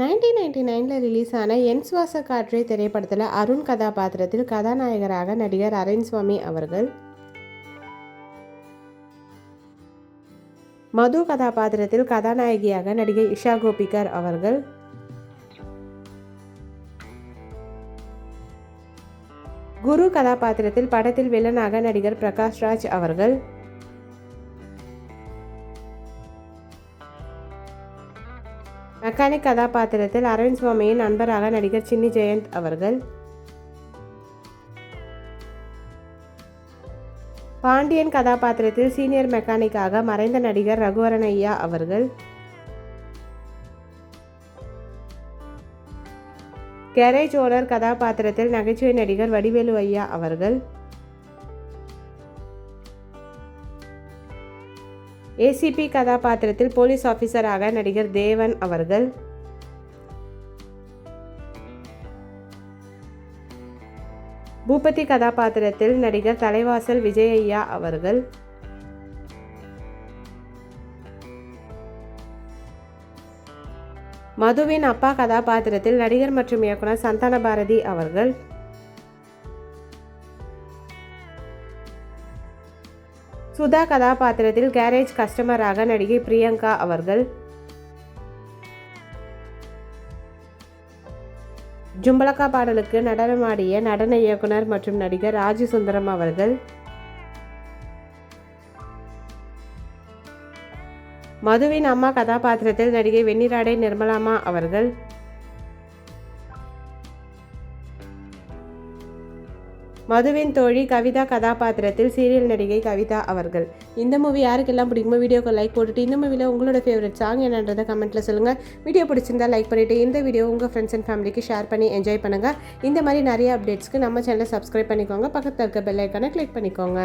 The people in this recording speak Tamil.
நைன்டீன் நைன்டி நைனில் ரிலீஸ் ஆன என் சுவாச காற்றை திரைப்படத்தில் அருண் கதாபாத்திரத்தில் கதாநாயகராக நடிகர் அரவிந்த்சுவாமி அவர்கள். மது கதாபாத்திரத்தில் கதாநாயகியாக நடிகை இஷா கோபிகர் அவர்கள். குரு கதாபாத்திரத்தில் படத்தில் வில்லனாக நடிகர் பிரகாஷ் ராஜ் அவர்கள். மெக்கானிக் கதாபாத்திரத்தில் அரவிந்த் சுவாமியின் நண்பராக நடிகர் சின்னி ஜெயந்த் அவர்கள். பாண்டியன் கதாபாத்திரத்தில் சீனியர் மெக்கானிக்காக மறைந்த நடிகர் ரகுவரன் ஐயா அவர்கள். கேரேஜ் ஓனர் கதாபாத்திரத்தில் நகைச்சுவை நடிகர் வடிவேலு ஐயா அவர்கள். ஏசிபி கதாபாத்திரத்தில் போலீஸ் ஆஃபீஸராக நடிகர் தேவன் அவர்கள். பூபதி கதாபாத்திரத்தில் நடிகர் தலைவாசல் விஜய் ஐயா அவர்கள். மதுவின் அப்பா கதாபாத்திரத்தில் நடிகர் மற்றும் இயக்குனர் சந்தான பாரதி அவர்கள். சுதா கதாபாத்திரத்தில் கேரேஜ் கஸ்டமராக நடிகை பிரியங்கா அவர்கள். ஜும்பலக்கா பாடலுக்கு நடனமாடிய நடன இயக்குனர் மற்றும் நடிகர் ராஜு சுந்தரம் அவர்கள். மதுவின் அம்மா கதாபாத்திரத்தில் நடிகை வெண்ணிராடை நிர்மலாமா அவர்கள். மதுவின் தோழி கவிதா கதாபாத்திரத்தில் சீரியல் நடிகை கவிதா அவர்கள். இந்த மூவி யாருக்கெல்லாம் பிடிக்குமோ வீடியோக்கு லைக் போட்டுட்டு இந்த மூவியில் உங்களோட ஃபேவரட் சாங் என்னன்றதை கமெண்ட்டில் சொல்லுங்கள் வீடியோ பிடிச்சிருந்தா லைக் பண்ணிவிட்டு இந்த வீடியோ உங்கள் ஃப்ரெண்ட்ஸ் அண்ட் ஃபேமிலிக்கு ஷேர் பண்ணி என்ஜாய் பண்ணுங்கள் இந்த மாதிரி நிறைய அப்டேட்ஸ்க்கு நம்ம சேனலை சப்ஸ்கிரைப் பண்ணிக்கோங்க. பக்கத்தில் இருக்க பெல் ஐக்கானை கிளிக் பண்ணிக்கோங்க.